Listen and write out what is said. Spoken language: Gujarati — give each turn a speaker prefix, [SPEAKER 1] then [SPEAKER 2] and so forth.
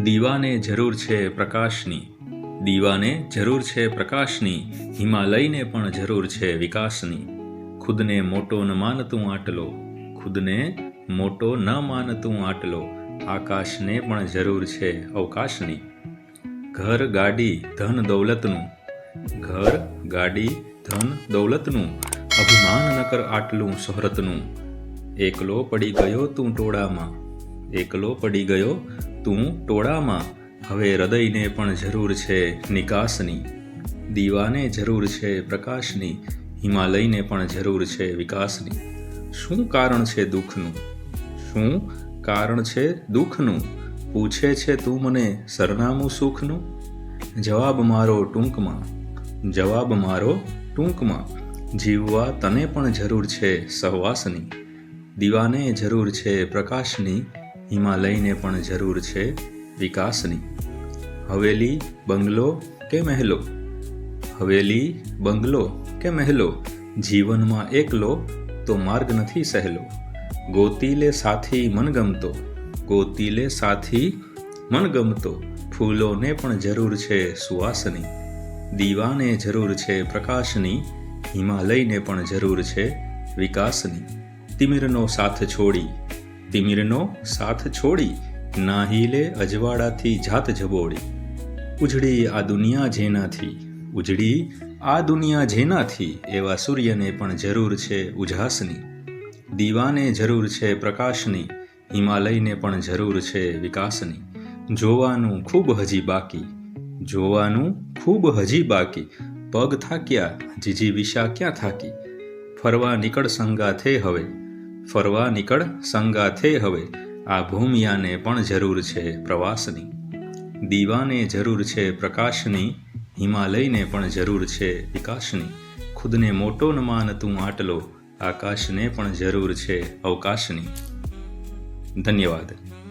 [SPEAKER 1] દીવાને જરૂર છે પ્રકાશની. દીવાને જરૂર છે પ્રકાશની, હિમાલયને પણ જરૂર છે વિકાસની. ખુદને મોટો ન માનતું આટલો, ખુદને મોટો ન માનતું આટલો, આકાશને પણ જરૂર છે અવકાશની. ઘર, ગાડી, ધન, દૌલતનું. ઘર, ગાડી, ધન, દૌલતનું. અભિમાન ન કર આટલું શોહરતનું. એકલો પડી ગયો તું ટોળામાં. એકલો પડી ગયો તું ટોળામાં. હવે હૃદયને પણ જરૂર છે નિકાસની. દીવાને જરૂર છે પ્રકાશની. હિમાલયને પણ જરૂર છે વિકાસની. શું કારણ છે દુઃખનું? શું કારણ છે દુઃખનું? પૂછે છે તું મને સરનામું સુખનું? જવાબ મારો ટૂંકમાં. જવાબ મારો ટૂંકમાં. જીવવા તને પણ જરૂર છે સહવાસની. દીવાને જરૂર છે પ્રકાશની. હિમાલયને પણ જરૂર છે વિકાસની. હવેલી, બંગલો કે મહેલો? હવેલી, બંગલો કે મહેલો? જીવનમાં એકલો તો માર્ગ નથી સહેલો. ગોતીલે સાથી મનગમતો ગોતીલે સાથી મનગમતો ફૂલોને પણ જરૂર છે સુવાસની. દીવાને જરૂર છે પ્રકાશની. હિમાલયને પણ જરૂર છે વિકાસની. તિમિરનો સાથ છોડી તિમિરનો સાથ છોડી નાહીલે અજવાળાથી જાત જબોડી ઉજળી આ દુનિયા જેનાથી, ઉજળી આ દુનિયા જેનાથી એવા સૂર્યને પણ જરૂર છે ઉજાસની. દીવાને જરૂર છે પ્રકાશની, હિમાલયને પણ જરૂર છે વિકાસની. જોવાનું ખૂબ હજી બાકી, જોવાનું ખૂબ હજી બાકી. પગ થાક્યા, જીજી વિશા ક્યાં થાકી? ફરવા નીકળ સંગાથે હવે. ફરવા નીકળ સંગાથે હવે. આ ભૂમિયાને પણ જરૂર છે પ્રવાસની. દીવાને જરૂર છે પ્રકાશની, હિમાલયને પણ જરૂર છે વિકાસની. ખુદને મોટો ન માનતું આટલો, આકાશને પણ જરૂર છે અવકાશની. ધન્યવાદ.